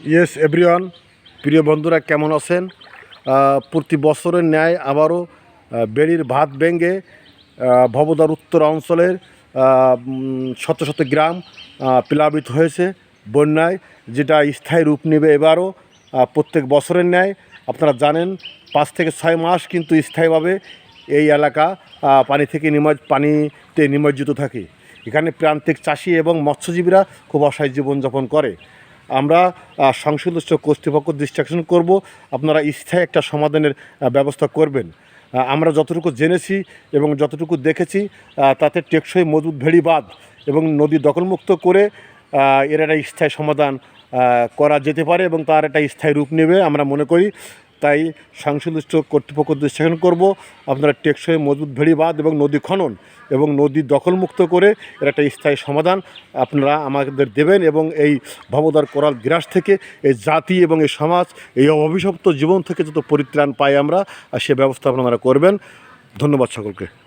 Yes everyone প্রিয় বন্ধুরা কেমন আছেন? প্রতি বছরের ন্যায় আবারও বেড়ির ভাত আহ, ভবদার উত্তর অঞ্চলের শত শত গ্রাম প্লাবিত হয়েছে বন্যায় যেটা স্থায়ী রূপ নেবে এবারও প্রত্যেক বছরের ন্যায়। আপনারা জানেন পাঁচ থেকে ছয় মাস কিন্তু স্থায়ীভাবে এই এলাকা পানি থেকে নিমজ পানিতে নিমজ্জিত থাকে। এখানে প্রান্তিক চাষি এবং মৎস্যজীবীরা খুব অসহায় জীবনযাপন করে। আমরা সংশ্লিষ্ট কর্তৃপক্ষ দৃষ্টি করব, আপনারা স্থায়ী একটা সমাধানের ব্যবস্থা করবেন। আমরা যতটুকু জেনেছি এবং যতটুকু দেখেছি তাতে টেকসই মজুদ ভেড়ি বাঁধ এবং নদী দখলমুক্ত করে এর একটা স্থায়ী সমাধান করা যেতে পারে এবং তার একটা স্থায়ী রূপ নেবে। আমরা মনে করি তাই সংশ্লিষ্ট কর্তৃপক্ষদের দৃষ্টি করব। আপনারা টেকসই, মজবুত ভেড়ি বাঁধ এবং নদী খনন এবং নদী দখলমুক্ত করে এর একটা স্থায়ী সমাধান আপনারা আমাদের দেবেন এবং এই ভবদার করাল গ্রাস থেকে এই জাতি এবং এই সমাজ, এই অভিশপ্ত জীবন থেকে যত পরিত্রাণ পাই আমরা, আর সে ব্যবস্থা আপনারা করবেন ধন্যবাদ সকলকে।